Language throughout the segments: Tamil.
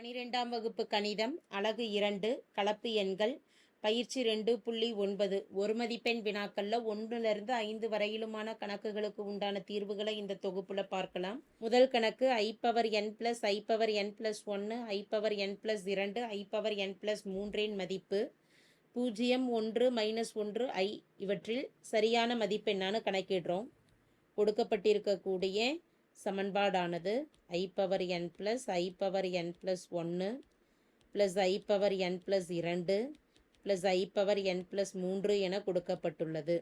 பனிரெண்டாம் வகுப்பு கணிதம் அலகு இரண்டு கலப்பு எண்கள் பயிற்சி ரெண்டு புள்ளி ஒன்பது. ஒரு மதிப்பெண் வினாக்கள்ல ஒன்றுலேருந்து ஐந்து வரையிலுமான கணக்குகளுக்கு உண்டான தீர்வுகளை இந்த தொகுப்புல பார்க்கலாம். முதல் கணக்கு i power n plus i power n plus ஒன்று ஐ பவர் என் பிளஸ் இரண்டு ஐ பவர் என் பிளஸ் மூன்றின் மதிப்பு பூஜ்ஜியம் ஒன்று மைனஸ் ஒன்று ஐ இவற்றில் சரியான மதிப்பெண்ணான கணக்கிடுறோம். கொடுக்கப்பட்டிருக்கக்கூடிய சமன்பாடானது i power n plus i power n plus ஒன்று plus i power n plus இரண்டு plus i power n plus மூன்று என கொடுக்கப்பட்டுள்ளது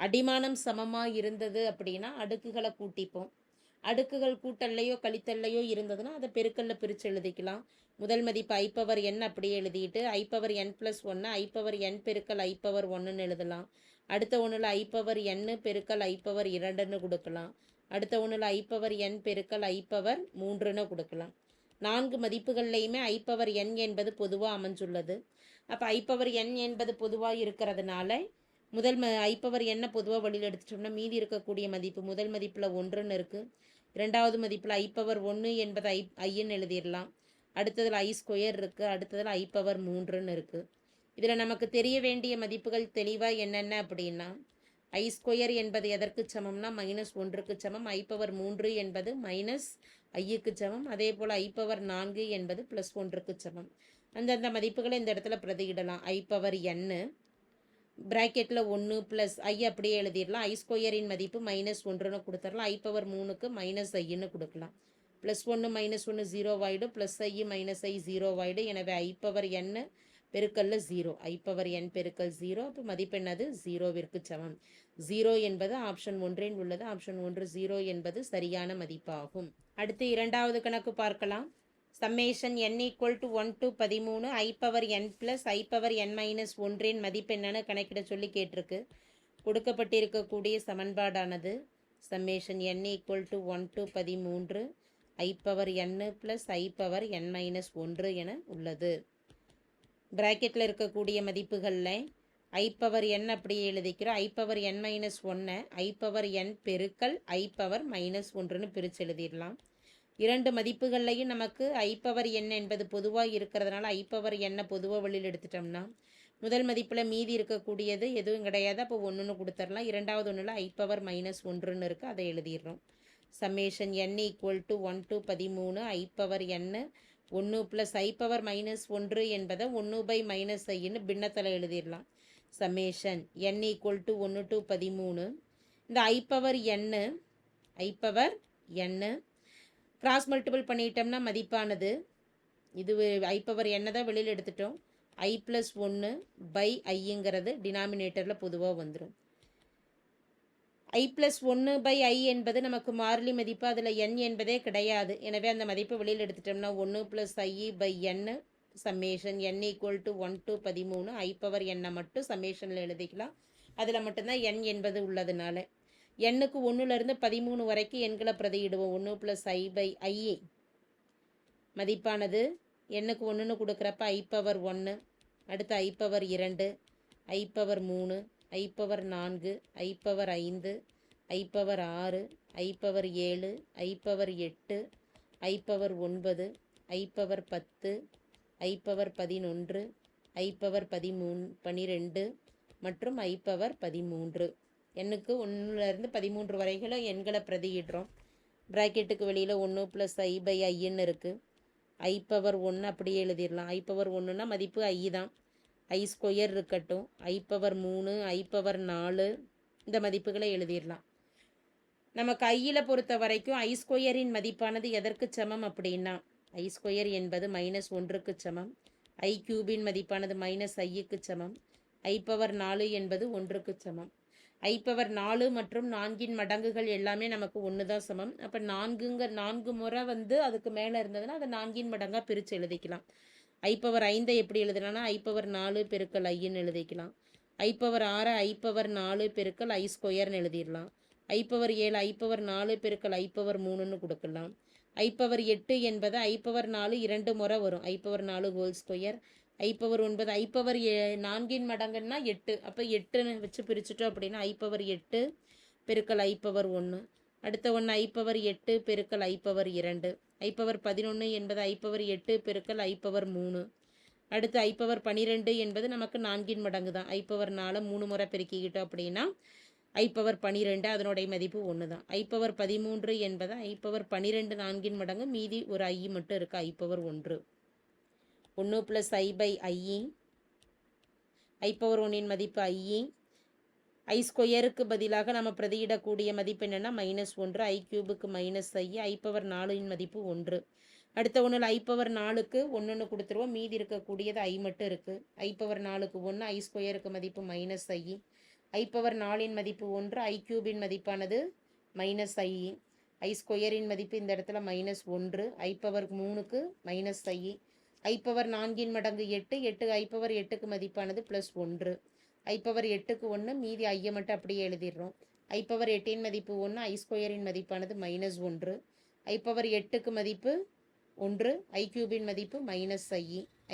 அடிமானம் சமமாக இருந்தது அப்படின்னா அடுக்குகளை கூட்டிப்போம் அடுக்குகள் கூட்டல்லையோ கழித்தல்லையோ இருந்ததுன்னா அதை பெருக்கல்ல பிரித்து எழுதிக்கலாம் முதல் மதிப்பு ஐ பவர் என் அப்படியே எழுதிட்டு ஐ பவர் என் ப்ளஸ் ஒன்று ஐ பவர் என் பெருக்கல் ஐ பவர் ஒன்றுன்னு எழுதலாம் அடுத்த ஒன்றில் ஐ பவர் என்னு பெருக்கல் ஐ பவர் இரண்டுன்னு கொடுக்கலாம் அடுத்த ஒன்றில் ஐ பவர் என் பெருக்கல் ஐ பவர் மூன்றுன்னு கொடுக்கலாம். நான்கு மதிப்புகள்லையுமே ஐ பவர் என் என்பது பொதுவாக அமைஞ்சுள்ளது. அப்போ ஐப்பவர் பவர் என் என்பது பொதுவாக இருக்கிறதுனால முதல் ம ஐ பவர் பொதுவாக வழியில் எடுத்துட்டோம்னா மீதி இருக்கக்கூடிய மதிப்பு முதல் மதிப்பில் ஒன்றுன்னு இருக்குது இரண்டாவது மதிப்பில் ஐ பவர் ஒன்று என்பது ஐ ஐன்னு எழுதிடலாம். அடுத்ததில் ஐ ஸ்கொயர் இருக்குது அடுத்ததில் ஐ பவர் மூன்றுன்னு இருக்குது இதில் நமக்கு தெரிய வேண்டிய மதிப்புகள் தெளிவாக என்னென்ன அப்படின்னா ஐ ஸ்கொயர் என்பது எதற்கு சமம்னா மைனஸ் ஒன்றுக்கு சமம். ஐ பவர் மூன்று என்பது மைனஸ் ஐயுக்கு சமம். அதே போல் ஐ பவர் நான்கு என்பது ப்ளஸ் ஒன்றுக்கு சமம். அந்தந்த மதிப்புகளை இந்த இடத்துல பிரதியிடலாம். ஐ பவர் என்னு ப்ராக்கெட்டில் ஒன்று ப்ளஸ் ஐ அப்படியே எழுதிடலாம். ஐ ஸ்கொயரின் மதிப்பு மைனஸ் ஒன்றுன்னு கொடுத்துடலாம். ஐ பவர் மூணுக்கு மைனஸ் ஐன்னு கொடுக்கலாம். ப்ளஸ் ஒன்று மைனஸ் ஒன்று ஜீரோ ஆகிடும் plus i minus i zero ஆகிடும் எனவே ஐ பவர் என்னு பெருக்கல்ல ஜீரோ ஐ பவர் என் பெருக்கல் ஜீரோ அப்போ மதிப்பெண்ணது ஜீரோவிற்கு சமம். ஜீரோ என்பது ஆப்ஷன் ஒன்றில் உள்ளது. ஆப்ஷன் ஒன்று ஜீரோ என்பது சரியான மதிப்பாகும். அடுத்து இரண்டாவது கணக்கு பார்க்கலாம். Summation n equal to one to பதிமூணு. I power n plus i power n minus ஒன்றின் மதிப்பெண்ணென்னு கணக்கிட சொல்லி கேட்டிருக்கு. கொடுக்கப்பட்டிருக்கக்கூடிய சமன்பாடானது summation n equal to one to பதிமூன்று i power n plus i power n minus ஒன்று என உள்ளது. ப்ராக்கெட்டில் இருக்கக்கூடிய மதிப்புகளில் ஐ பவர் என் அப்படியே எழுதிக்கிறோம். ஐ பவர் என் மைனஸ் ஒன்று ஐ பவர் என் பெருக்கல் ஐ பவர் மைனஸ் ஒன்றுன்னு பிரித்து எழுதிடலாம். இரண்டு மதிப்புகள்லையும் நமக்கு ஐ பவர் என் என்பது பொதுவாக இருக்கிறதுனால ஐ பவர் எண்ணை பொதுவாக வெளியில் எடுத்துட்டோம்னா முதல் மதிப்பில் மீதி இருக்கக்கூடியது எதுவும் கிடையாது. அப்போ ஒன்றுன்னு கொடுத்துடலாம். இரண்டாவது ஒன்றில் ஐ பவர் மைனஸ் ஒன்றுன்னு இருக்குது அதை எழுதிடுறோம். Summation n equal to one to பதிமூணு ஐ பவர் என்னு ஒன்று ப்ளஸ் ஐ பவர் மைனஸ் ஒன்று என்பதை ஒன்று பை மைனஸ் ஐன்னு பின்னத்தில் எழுதிடலாம். சமேஷன் என் ஈக்குவல் டு ஒன்று டு பதிமூணு. இந்த i power n i power n cross multiple பண்ணிட்டோம்னா மதிப்பானது. இது ஐ பவர் என்ன தான் வெளியில் எடுத்துட்டோம். ஐ ப்ளஸ் ஒன்று பை ஐங்கிறது டினாமினேட்டரில் பொதுவாக வந்துடும் ஐ ப்ளஸ் ஒன்று பை ஐ என்பது நமக்கு மாறிலி மதிப்பு அதில் என் என்பதே கிடையாது. எனவே அந்த மதிப்பை வெளியில் எடுத்துட்டோம்னா ஒன்று plus i by n summation n equal to one to பதிமூணு ஐ பவர் எண்ணை மட்டும் சம்மேஷனில் எழுதிக்கலாம். அதில் மட்டும்தான் என் என்பது உள்ளதுனால. எண்ணுக்கு ஒன்றுலேருந்து பதிமூணு வரைக்கும் எண்களை பிரதியிடுவோம். ஒன்று ப்ளஸ் ஐ பை ஐ மதிப்பானது எண்ணுக்கு ஒன்றுன்னு கொடுக்குறப்ப ஐ பவர் ஒன்று அடுத்து ஐ பவர் இரண்டு ஐ பவர் மூணு ஐ பவர் நான்கு ஐ பவர் ஐந்து ஐ பவர் ஆறு ஐ பவர் ஏழு ஐ பவர் எட்டு ஐ பவர் ஒன்பது ஐ பவர் பத்து ஐ பவர் பதினொன்று ஐ பவர் பனிரெண்டு மற்றும் ஐ பவர் பதிமூன்று. எண்ணுக்கு ஒன்றுலேருந்து பதிமூன்று வரைகளும் எண்களை பிரதியிடுறோம். ப்ராக்கெட்டுக்கு வெளியில் ஒன்று ப்ளஸ் ஐ பை ஐன்னு இருக்குது ஐப்பவர் பவர் ஒன்று அப்படியே எழுதிடலாம். ஐ பவர் ஒன்றுனா மதிப்பு ஐ தான். ஐ ஸ்கொயர் இருக்கட்டும் ஐ பவர் மூணு ஐ பவர் நாலு இந்த மதிப்புகளை எழுதிடலாம். நம்ம கையில் பொறுத்த வரைக்கும் ஐ ஸ்கொயரின் மதிப்பானது எதற்கு சமம் அப்படின்னா ஐ ஸ்கொயர் என்பது மைனஸ் ஒன்றுக்கு சமம் ஐ கியூபின் மதிப்பானது மைனஸ் ஐயுக்கு சமம் ஐ பவர் நாலு என்பது ஒன்றுக்கு சமம். ஐ பவர் நாலு மற்றும் நான்கின் மடங்குகள் எல்லாமே நமக்கு ஒன்று தான் சமம். அப்போ நான்குங்க நான்கு முறை வந்து அதுக்கு மேலே இருந்ததுன்னா அதை நான்கின் மடங்காக பிரித்து எழுதிக்கலாம். ஐ பவர் ஐந்தை எப்படி எழுதலாம்னா ஐ பவர் நாலு பெருக்கல் ஐன்னு எழுதிக்கலாம் ஐ பவர் ஆறு ஐ பவர் நாலு பெருக்கல் ஐ ஸ்கொயர்னு எழுதிடலாம் ஐ பவர் ஏழு ஐ பவர் நாலு பெருக்கல் ஐ பவர் மூணுன்னு கொடுக்கலாம் ஐ பவர் எட்டு என்பது ஐ பவர் நாலு இரண்டு முறை வரும் ஐ பவர் நாலு ஹோல் ஸ்கொயர் ஐ பவர் ஒன்பது ஐ பவர் ஏ நான்கின் மடங்குன்னா எட்டு அப்போ எட்டுன்னு வச்சு பிரிச்சுட்டோம் அப்படின்னா ஐ பவர் எட்டு பெருக்கல் ஐ பவர் ஒன்று அடுத்த ஒன்று ஐ பவர் எட்டு பெருக்கல் ஐ பவர் இரண்டு ஐ பவர் பதினொன்று என்பது ஐ பவர் எட்டு பெருக்கல் ஐ பவர் மூணு அடுத்து ஐ பவர் என்பது நமக்கு நான்கின் மடங்கு தான் ஐ பவர் நாலு மூணு முறை பெருக்கிக்கிட்டோம் அப்படின்னா ஐ பவர் அதனுடைய மதிப்பு ஒன்று தான் ஐ பவர் பதிமூன்று என்பது ஐ பவர் பன்னிரெண்டு நான்கின் மடங்கு மீதி ஒரு ஐ மட்டும் இருக்குது ஐ பவர் ஒன்று ஒன்று ப்ளஸ் ஐ பை ஐஇ ஐ பவர் ஒன்றின் மதிப்பு ஐஇ ஐ ஸ்கொயருக்கு பதிலாக நம்ம பிரதியிடக்கூடிய மதிப்பு என்னென்னா மைனஸ் ஒன்று. ஐ கியூபுக்கு மைனஸ் ஐ ஐ பவர் நாலின் மதிப்பு ஒன்று. அடுத்த ஒன்றில் ஐ பவர் நாலுக்கு ஒன்றுன்னு கொடுத்துருவோம். மீதி இருக்கக்கூடியது ஐ மட்டும் இருக்குது ஐ பவர் நாலுக்கு ஒன்று ஐ ஸ்கொயருக்கு மதிப்பு மைனஸ் ஐ. ஐ பவர் நாலின் மதிப்பு ஒன்று ஐ கியூபின் மதிப்பானது மைனஸ் ஐ. ஐ ஸ்கொயரின் மதிப்பு இந்த இடத்துல மைனஸ் ஒன்று. ஐ பவர் மூணுக்கு மைனஸ் ஐ. ஐ பவர் நான்கின் மடங்கு எட்டு எட்டு ஐ பவர் எட்டுக்கு மதிப்பானது ப்ளஸ் ஒன்று. ஐ பவர் எட்டுக்கு ஒன்று மீதி ஐயை மட்டும் அப்படியே எழுதிடுறோம். ஐ பவர் எட்டின் மதிப்பு ஒன்று ஐ ஸ்கொயரின் மதிப்பானது மைனஸ் ஒன்று. ஐ பவர் எட்டுக்கு மதிப்பு ஒன்று ஐ கியூபின் மதிப்பு மைனஸ் ஐ.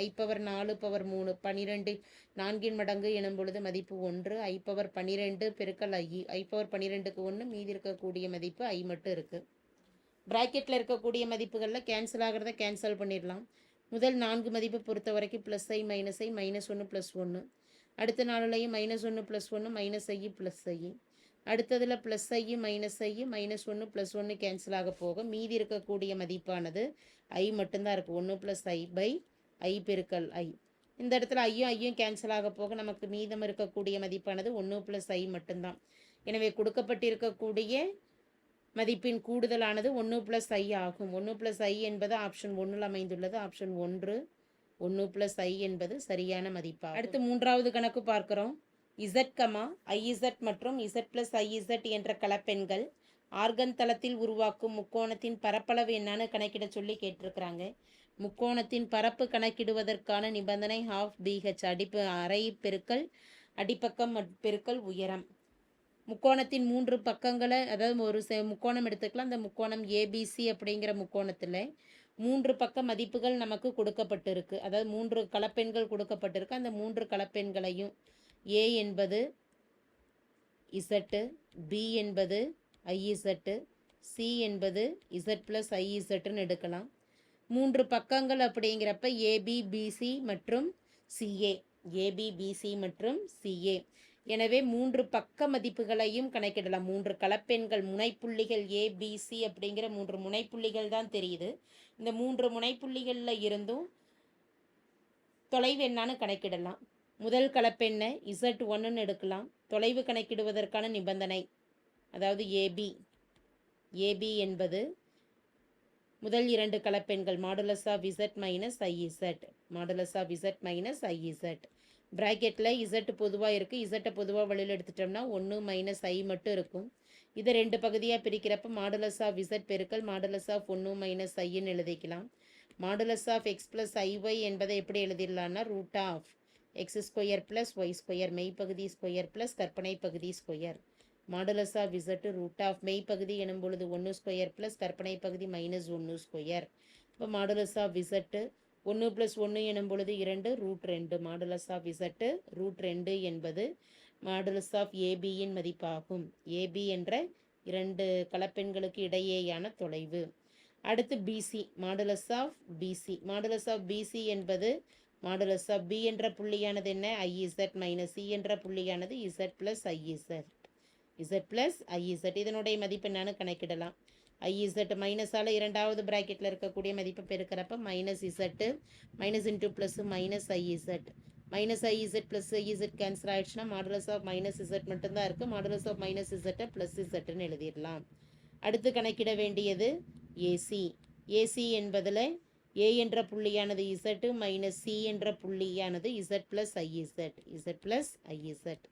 ஐ பவர் நாலு பவர் மூணு பன்னிரெண்டு நான்கின் மடங்கு எனும் பொழுது மதிப்பு ஒன்று. ஐ பவர் பன்னிரெண்டு பெருக்கல் ஐ. ஐ பவர் பன்னிரெண்டுக்கு ஒன்று மீதி இருக்கக்கூடிய மதிப்பு ஐ மட்டும் இருக்குது ப்ராக்கெட்டில் இருக்கக்கூடிய மதிப்புகளில் கேன்சல் ஆகிறத கேன்சல் பண்ணிடலாம். முதல் நான்கு மதிப்பு பொறுத்த வரைக்கும் plus i minus i minus ஒன்று ப்ளஸ் ஒன்று அடுத்த நாலுலையும் மைனஸ் ஒன்று ப்ளஸ் ஒன்று மைனஸ் ஐ ப்ளஸ் ஐ. அடுத்ததில் plus i minus i minus ஒன்று ப்ளஸ் ஒன்று கேன்சல் ஆக போக மீதி இருக்கக்கூடிய மதிப்பானது ஐ மட்டும்தான் இருக்குது ஒன்று ப்ளஸ் ஐ பை ஐ பெருக்கல் ஐ இந்த இடத்துல ஐயும் ஐயும் கேன்சல் ஆக போக நமக்கு மீதம் இருக்கக்கூடிய மதிப்பானது ஒன்று ப்ளஸ் ஐ மட்டும்தான். எனவே கொடுக்கப்பட்டிருக்கக்கூடிய மதிப்பின் கூடுதலானது ஒன்று ப்ளஸ் ஐ ஆகும். ஒன்று ப்ளஸ் ஐ என்பது ஆப்ஷன் ஒன்றில் அமைந்துள்ளது. ஆப்ஷன் ஒன்று ஒன்று ப்ளஸ் ஐ என்பது சரியான மதிப்பாகும். அடுத்து மூன்றாவது கணக்கு பார்க்குறோம். இசட் கமா ஐஇசட் மற்றும் இசட் ப்ளஸ் ஐஇசட் என்ற கலப்பெண்கள் ஆர்கன் தளத்தில் உருவாக்கும் முக்கோணத்தின் பரப்பளவு என்னன்னு கணக்கிட சொல்லி கேட்டிருக்கிறாங்க. முக்கோணத்தின் பரப்பு கணக்கிடுவதற்கான நிபந்தனை ஹாஃப் பிஹெச் அடிப்பு அரை பெருக்கல் அடிப்பக்கம் மட்- பெருக்கல் உயரம். முக்கோணத்தின் மூன்று பக்கங்களை அதாவது ஒரு முக்கோணம் எடுத்துக்கலாம். அந்த முக்கோணம் ஏபிசி அப்படிங்கிற முக்கோணத்தில் மூன்று பக்க மதிப்புகள் நமக்கு கொடுக்கப்பட்டிருக்கு. அதாவது மூன்று கலப்பெண்கள் கொடுக்கப்பட்டிருக்கு. அந்த மூன்று கலப்பெண்களையும் ஏ என்பது இசட்டு பி என்பது ஐஇசட்டு சி என்பது இசட் ப்ளஸ் ஐஇசட்டுன்னு எடுக்கலாம். மூன்று பக்கங்கள் அப்படிங்கிறப்ப ஏபி பிசி மற்றும் சிஏ ஏபி பிசி மற்றும் சிஏ எனவே மூன்று பக்க மதிப்புகளையும் கணக்கிடலாம். மூன்று கலப்பெண்கள் முனைப்புள்ளிகள் ஏபிசி அப்படிங்கிற மூன்று முனைப்புள்ளிகள் தான் தெரியுது. இந்த மூன்று முனைப்புள்ளிகளில் இருந்தும் தொலைவு என்னான்னு கணக்கிடலாம். முதல் கலப்பெண்ணை இசட் ஒன்றுன்னு எடுக்கலாம். தொலைவு கணக்கிடுவதற்கான நிபந்தனை அதாவது ஏபி ஏபி என்பது முதல் இரண்டு கலப்பெண்கள் modulus of z minus i z modulus of z minus i z ப்ராக்கெட்டில் இசட் பொதுவாக இருக்குது இசட்டை பொதுவாக வெளியில் எடுத்துட்டோம்னா ஒன்று மைனஸ் ஐ மட்டும் இருக்கும். இதை ரெண்டு பகுதியாக பிரிக்கிறப்ப மாடுலஸ் ஆஃப் இசட் பெருக்கல் மாடுலஸ் ஆஃப் ஒன்று மைனஸ் ஐன்னு எழுதிக்கலாம். Modulus of x plus i y என்பதை எப்படி எழுதிடலான்னா root of x square plus y square மெய்ப்பகுதி square plus கற்பனை பகுதி square modulus of z root of மெய்ப்பகுதி எனும் பொழுது ஒன்று ஸ்கொயர் ப்ளஸ் கற்பனை பகுதி மைனஸ் ஒன்று ஸ்கொயர் இப்போ மாடுலஸ் ஆஃப் இசட்டு ஒன்று ப்ளஸ் ஒன்று எனும் பொழுது இரண்டு ரூட் ரெண்டு. மாடுலஸ் ஆஃப் இசட்டு ரூட் ரெண்டு என்பது மாடுலஸ் ஆஃப் ஏபியின் மதிப்பாகும். ஏபி என்ற இரண்டு கலப்பெண்களுக்கு இடையேயான தொலைவு. அடுத்து BC modulus of BC modulus of BC என்பது மாடுலஸ் ஆஃப் பி என்ற புள்ளியானது என்ன? ஐஇசட் மைனஸ் சி என்ற புள்ளியானது z plus i z z plus i z இதனுடைய மதிப்பு என்னன்னு கணக்கிடலாம். ஐஇசட் மைனஸால் இரண்டாவது ப்ராக்கெட்டில் இருக்கக்கூடிய மதிப்பை பெருக்கிறப்ப minus z minus into plus minus i z minus i z plus i z cancel ஆகிடுச்சுன்னா மாடலஸ் ஆஃப் மைனஸ் இசட் மட்டும்தான் இருக்குது மாடலஸ் ஆஃப் மைனஸ் இசட்டை ப்ளஸ் இசட்டுன்னு எழுதிடலாம். அடுத்து கணக்கிட வேண்டியது ஏசி ஏசி என்பதில் ஏ என்ற புள்ளியானது இசட்டு மைனஸ் சி என்ற புள்ளியானது z plus i z z plus i z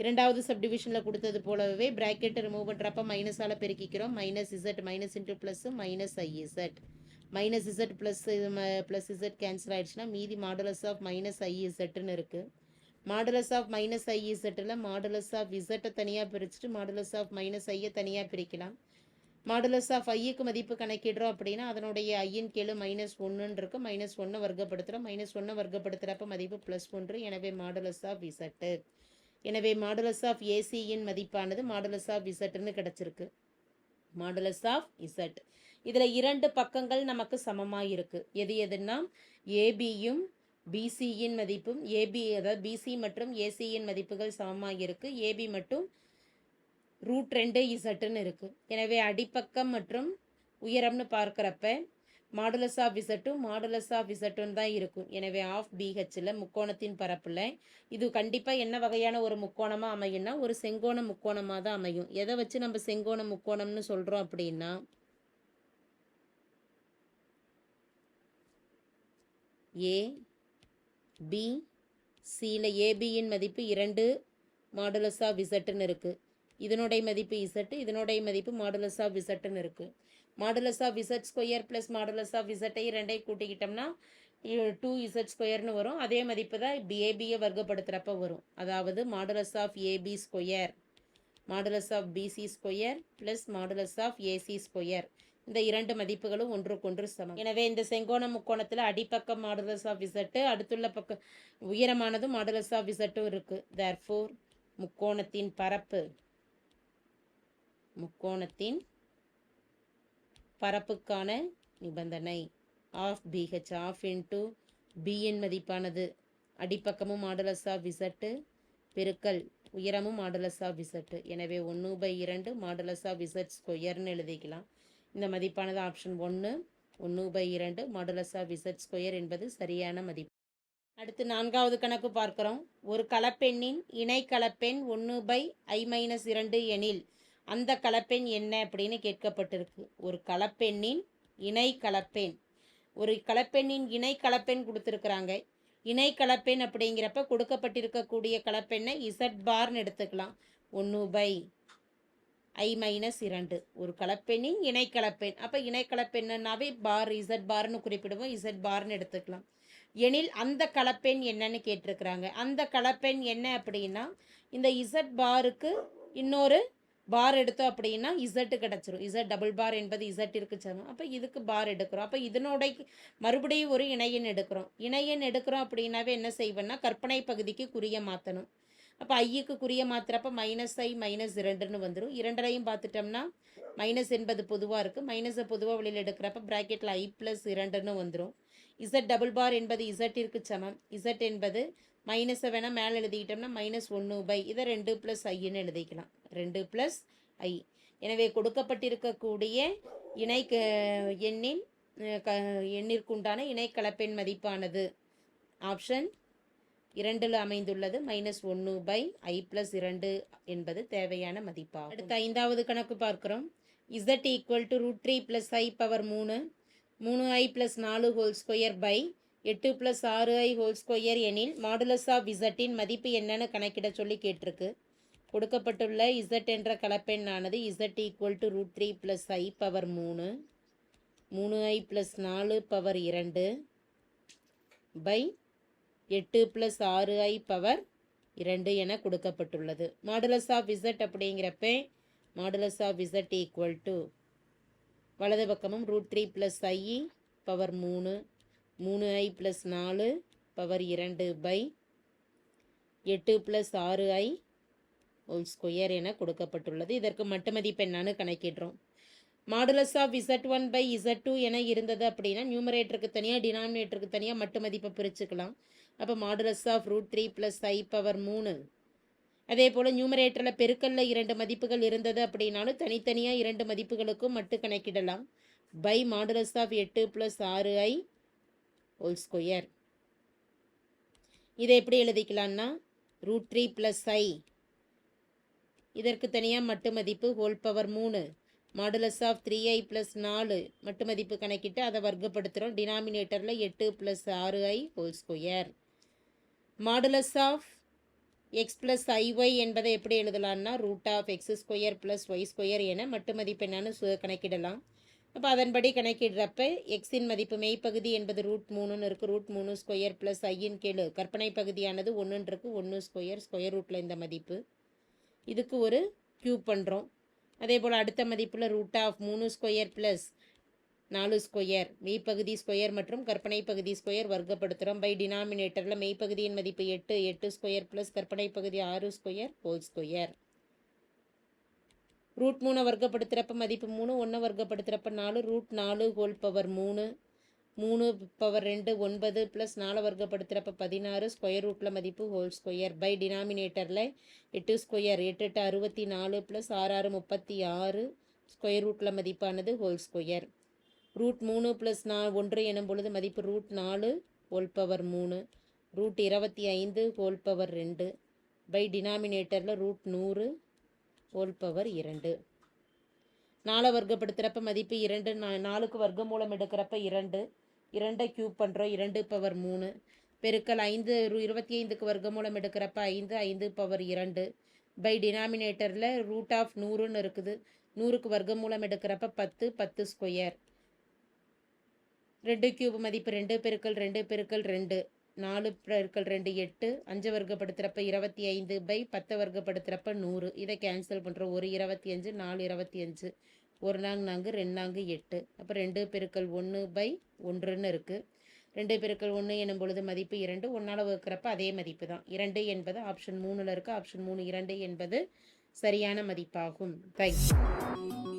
இரண்டாவது சப்டிவிஷனில் கொடுத்தது போலவே ப்ராக்கெட்டை ரிமூவ் பண்ணுறப்ப மைனஸால் பெருக்கிக்கிறோம். Minus z minus into plus minus i z minus z plus plus z cancel ஆகிடுச்சுன்னா மீதி மாடுலஸ் ஆஃப் மைனஸ் ஐஇசட்னு இருக்குது மாடுலஸ் ஆஃப் மைனஸ் ஐஇசட்டில் மாடுலஸ் ஆஃப் இசட்டை தனியாக பிரிச்சுட்டு மாடுலஸ் ஆஃப் மைனஸ் ஐயை தனியாக பிரிக்கலாம். மாடுலஸ் ஆஃப் ஐயுக்கு மதிப்பு கணக்கிடுறோம் அப்படின்னா அதனுடைய ஐயின் கீழே மைனஸ் ஒன்றுன்னு இருக்கு. மைனஸ் ஒன்றை வர்க்கப்படுத்துகிறோம் மைனஸ் ஒன்றை வர்க்கப்படுத்துகிறப்ப மதிப்பு ப்ளஸ் ஒன்று. எனவே மாடுலஸ் ஆஃப் இசட்டு எனவே மாடுலஸ் ஆஃப் ஏசியின் மதிப்பானது மாடுலஸ் ஆஃப் இசட்டுன்னு கிடச்சிருக்கு. மாடுலஸ் ஆஃப் இசட் இதில் இரண்டு பக்கங்கள் நமக்கு சமமாக இருக்குது எது எதுன்னா ஏபியும் பிசியின் மதிப்பும் ஏபி அதாவது பிசி மற்றும் ஏசியின் மதிப்புகள் சமமாக இருக்குது ஏபி மட்டும் ரூட் ரெண்டு இசட்டுன்னு இருக்குது எனவே அடிப்பக்கம் மற்றும் உயரம்னு பார்க்குறப்ப மாடுலஸ் ஆஃப் இசட்டும் மாடுலஸ் ஆஃப் இசட்டும் தான் இருக்கும். எனவே ஆஃப் பிஹெச்சில் முக்கோணத்தின் பரப்பில் இது கண்டிப்பாக என்ன வகையான ஒரு முக்கோணமாக அமையும்னா ஒரு செங்கோண முக்கோணமாக தான் அமையும். எதை வச்சு நம்ம செங்கோண முக்கோணம்னு சொல்கிறோம் அப்படின்னா ஏ பி சியில் ஏபியின் மதிப்பு இரண்டு மாடுலஸ் ஆஃப் இசட்டுன்னு இருக்குது இதனுடைய மதிப்பு இசட்டு இதனுடைய மதிப்பு மாடுலஸ் ஆஃப் இசட்டுன்னு இருக்குது modulus of z square plus modulus of இசட்டை ரெண்டையும் கூட்டிக்கிட்டோம்னா டூ இசட் ஸ்கொயர்னு வரும். அதே மதிப்பு தான் பிஏபியை வர்க்கப்படுத்துகிறப்ப வரும். அதாவது modulus of AB square modulus of BC square plus modulus of AC square இந்த இரண்டு மதிப்புகளும் ஒன்றுக்கொன்று சமம். எனவே இந்த செங்கோண முக்கோணத்தில் அடிப்பக்கம் மாடுலஸ் ஆஃப் இசட்டு அடுத்துள்ள பக்கம் உயரமானதும் மாடுலஸ் ஆஃப் இசட்டும் இருக்குது தேர்ஃபோர் முக்கோணத்தின் பரப்பு முக்கோணத்தின் பரப்புக்கான நிபந்தனை. Half BH half into BN மதிப்பானது. அடிப்பக்கமும் மாடுலஸ் ஆஃப் விசட்டு பெருக்கல் உயரமும் மாடுலஸ் ஆஃப் விசட்டு எனவே ஒன்று பை இரண்டு மாடுலஸ் ஆஃப் விசட் ஸ்கொயர்னு எழுதிக்கலாம். இந்த மதிப்பானது ஆப்ஷன் ஒன்று. ஒன்று பை இரண்டு மாடுலஸ் ஆஃப் விசட் ஸ்கொயர் என்பது சரியான மதிப்பு. அடுத்து நான்காவது கணக்கு பார்க்குறோம். ஒரு கலப்பெண்ணின் இணை கலப்பெண் ஒன்று பை ஐ மைனஸ் இரண்டு எனில் அந்த கலப்பெண் என்ன அப்படின்னு கேட்கப்பட்டிருக்கு. ஒரு கலப்பெண்ணின் இணை கலப்பெண். ஒரு கலப்பெண்ணின் இணை கலப்பெண் கொடுத்துருக்குறாங்க. இணை கலப்பெண் அப்படிங்கிறப்ப கொடுக்கப்பட்டிருக்கக்கூடிய கலப்பெண்ணை இசட் பார்னு எடுத்துக்கலாம். ஒன்று பை ஐ மைனஸ் இரண்டு. ஒரு கலப்பெண்ணின் இணை கலப்பெண். அப்போ இணை கலப்பெண்ணாவே பார் இசட் பார்னு குறிப்பிடுவோம். இசட் பார்னு எடுத்துக்கலாம். எனில் அந்த கலப்பெண் என்னன்னு கேட்டிருக்கிறாங்க. அந்த கலப்பெண் என்ன அப்படின்னா இந்த இசட் பாருக்கு இன்னொரு பார் எடுத்தோம் அப்படின்னா இசட்டு கிடச்சிரும். இசட் டபுள் பார் என்பது இசட்டிற்கு சமம் அப்போ இதுக்கு பார் எடுக்கிறோம். அப்போ இதனோட மறுபடியும் ஒரு இணையன் எடுக்கிறோம். இணையன் எடுக்கிறோம் அப்படின்னாவே என்ன செய்வேன்னா கற்பனை பகுதிக்கு குறிய மாற்றணும் அப்போ ஐயுக்கு குறிய மாத்திரப்ப மைனஸ் ஐ மைனஸ் இரண்டுன்னு வந்துடும் இரண்டரையும் பார்த்துட்டோம்னா மைனஸ் என்பது பொதுவாக இருக்குது மைனஸை பொதுவாக வெளியில் எடுக்கிறப்ப ப்ராக்கெட்டில் ஐ ப்ளஸ் இரண்டுன்னு வந்துடும் இசட் டபுள் பார் என்பது இசட்டிற்கு சமம். இசட் என்பது மைனஸை வேணால் மேலே எழுதிக்கிட்டோம்னா மைனஸ் ஒன்று பை இதை ரெண்டு ப்ளஸ் ஐன்னு எழுதிக்கலாம். ரெண்டு ப்ளஸ் ஐ எனவே கொடுக்கப்பட்டிருக்கக்கூடிய இணை க எண்ணின் க எண்ணிற்குண்டான இணை கலப்பெண் மதிப்பானது. ஆப்ஷன் இரண்டில் அமைந்துள்ளது. மைனஸ் ஒன்று பை ஐ ப்ளஸ் இரண்டு என்பது தேவையான மதிப்பாகும். அடுத்த ஐந்தாவது கணக்கு பார்க்குறோம். Z equal to root three plus i power மூணு. மூணு ஐ ப்ளஸ் நாலு ஹோல் ஸ்கொயர் பை எட்டு ப்ளஸ் ஆறு ஐ ஹோல் ஸ்கொயர் எனில் மாடுலஸ் ஆஃப் இசட்டின் மதிப்பு என்னன்னு கணக்கிட சொல்லி கேட்டிருக்கு. கொடுக்கப்பட்டுள்ள இசட் என்ற கலப்பெண்ணானது z equal to root three plus i power மூணு. மூணு ஐ ப்ளஸ் நாலு பவர் இரண்டு பை எட்டு ப்ளஸ் ஆறு ஐ பவர் இரண்டு என கொடுக்கப்பட்டுள்ளது. மாடுலஸ் ஆஃப் இசட் அப்படிங்கிறப்ப modulus of z equal to வலது பக்கமும் root three plus i power மூணு மூணு ஐ ப்ளஸ் நாலு பவர் இரண்டு பை எட்டு ப்ளஸ் ஆறு ஐ ஹோல் ஸ்கொயர் என கொடுக்கப்பட்டுள்ளது. இதற்கு மட்டு மதிப்பெண்ணான்னு கணக்கிடுறோம். Modulus of z one by z two என இருந்தது அப்படின்னா நியூமரேட்டருக்கு தனியாக டினாமினேட்டருக்கு தனியாக மட்டு மதிப்பை பிரிச்சுக்கலாம். அப்போ modulus of root three plus i power மூணு. அதே போல் நியூமரேட்டரில் பெருக்கல்ல இரண்டு மதிப்புகள் இருந்தது அப்படின்னாலும் தனித்தனியாக இரண்டு மதிப்புகளுக்கும் மட்டு கணக்கிடலாம். பை மாடுலஸ் ஆஃப் எட்டு ப்ளஸ் ஆறு ஐ ஹோல் ஸ்கொயர் இதை எப்படி எழுதிக்கலாம்னா ரூட் த்ரீ ப்ளஸ் ஐ இதற்கு தனியாக மட்டு மதிப்பு ஹோல் பவர் மூணு. Modulus of three i plus நாலு. மட்டு மதிப்பு கணக்கிட்டு அதை வர்க்கப்படுத்துகிறோம் டினாமினேட்டரில் எட்டு ப்ளஸ் ஆறு i whole square modulus of x plus i y என்பதை எப்படி எழுதலாம்னா root of x square plus y square என மட்டு மதிப்பு சு- கணக்கிடலாம். அப்போ அதன்படி கணக்கிடுறப்ப எக்ஸின் மதிப்பு மெய்ப்பகுதி என்பது ரூட் மூணுன்னு இருக்குது ரூட் மூணு ஸ்கொயர் ப்ளஸ் ஐயின் கீழ் கற்பனை பகுதியானது ஒன்றுன்னு இருக்குது ஒன்று ஸ்கொயர் ஸ்கொயர் ரூட்டில் இந்த மதிப்பு. இதுக்கு ஒரு க்யூப் பண்ணுறோம் அதே போல் அடுத்த மதிப்பில் ரூட் ஆஃப் மூணு ஸ்கொயர் ப்ளஸ் நாலு ஸ்கொயர் மெய்ப்பகுதி ஸ்கொயர் மற்றும் கற்பனை பகுதி ஸ்கொயர் வர்க்கப்படுத்துகிறோம் பை டினாமினேட்டரில் மெய்ப்பகுதியின் மதிப்பு எட்டு எட்டு ஸ்கொயர் ப்ளஸ் கற்பனை பகுதி ஆறு ஸ்கொயர் ஹோல் ஸ்கொயர் ரூட் மூணை வர்க்கப்படுத்துகிறப்ப மதிப்பு மூணு ஒன்றை வர்க்கப்படுத்துகிறப்ப நாலு ரூட் நாலு ஹோல் பவர் மூணு. மூணு பவர் ரெண்டு ஒன்பது ப்ளஸ் நாலு வர்க்கப்படுத்துகிறப்ப பதினாறு ஸ்கொயர் ரூட்டில் மதிப்பு ஹோல் ஸ்கொயர் பை டினாமினேட்டரில் எட்டு ஸ்கொயர் எட்டு எட்டு அறுபத்தி நாலு ப்ளஸ் ஆறு ஆறு முப்பத்தி ஆறு ஸ்கொயர் ரூட்டில் மதிப்பானது ஹோல் ஸ்கொயர் ரூட் மூணு ப்ளஸ் நா ஒன்று எனும் பொழுது மதிப்பு ரூட் நாலு ஹோல் பவர் மூணு. ரூட் இருபத்தி ஐந்து ஹோல் பவர் ரெண்டு. பை டினாமினேட்டரில் ரூட் நூறு ஹோல் பவர் இரண்டு. நாலை வர்க்கப்படுத்துகிறப்ப மதிப்பு இரண்டு நா- நாலுக்கு வர்க்க மூலம் எடுக்கிறப்ப இரண்டு. இரண்டை க்யூப் பண்ணுறோம் இரண்டு பவர் மூணு. பெருக்கல் ஐந்து இருபத்தி ஐந்துக்கு வர்க்கமூலம் எடுக்கிறப்ப ஐந்து ஐந்து பவர் இரண்டு. பை டினாமினேட்டரில் ரூட் ஆஃப் நூறுன்னு இருக்குது. நூறுக்கு வர்க்கமூலம் எடுக்கிறப்ப பத்து பத்து ஸ்கொயர் ரெண்டு கியூப் மதிப்பு ரெண்டு பெருக்கல் ரெண்டு பெருக்கல் ரெண்டு. நாலு பெருக்கல் ரெண்டு எட்டு அஞ்சு வர்க்கப்படுத்துகிறப்ப இருபத்தி ஐந்து பை பத்து வர்க்கப்படுத்துகிறப்ப நூறு. இதை கேன்சல் பண்ணுறோம் ஒரு இருபத்தி அஞ்சு நாலு இருபத்தி அஞ்சு ஒரு நாங் நாங்கு ரெண்டு நாங்கு எட்டு. அப்போ ரெண்டு பெருக்கள் ஒன்று பை ஒன்றுன்னு இருக்குது ரெண்டு பெருக்கல் ஒன்று எனும் பொழுது மதிப்பு இரண்டு. ஒன்றால் வகுக்கிறப்ப அதே மதிப்பு தான். இரண்டு என்பது ஆப்ஷன் மூணில் இருக்குது ஆப்ஷன் மூணு இரண்டு என்பது சரியான மதிப்பாகும். தேங்க்யூ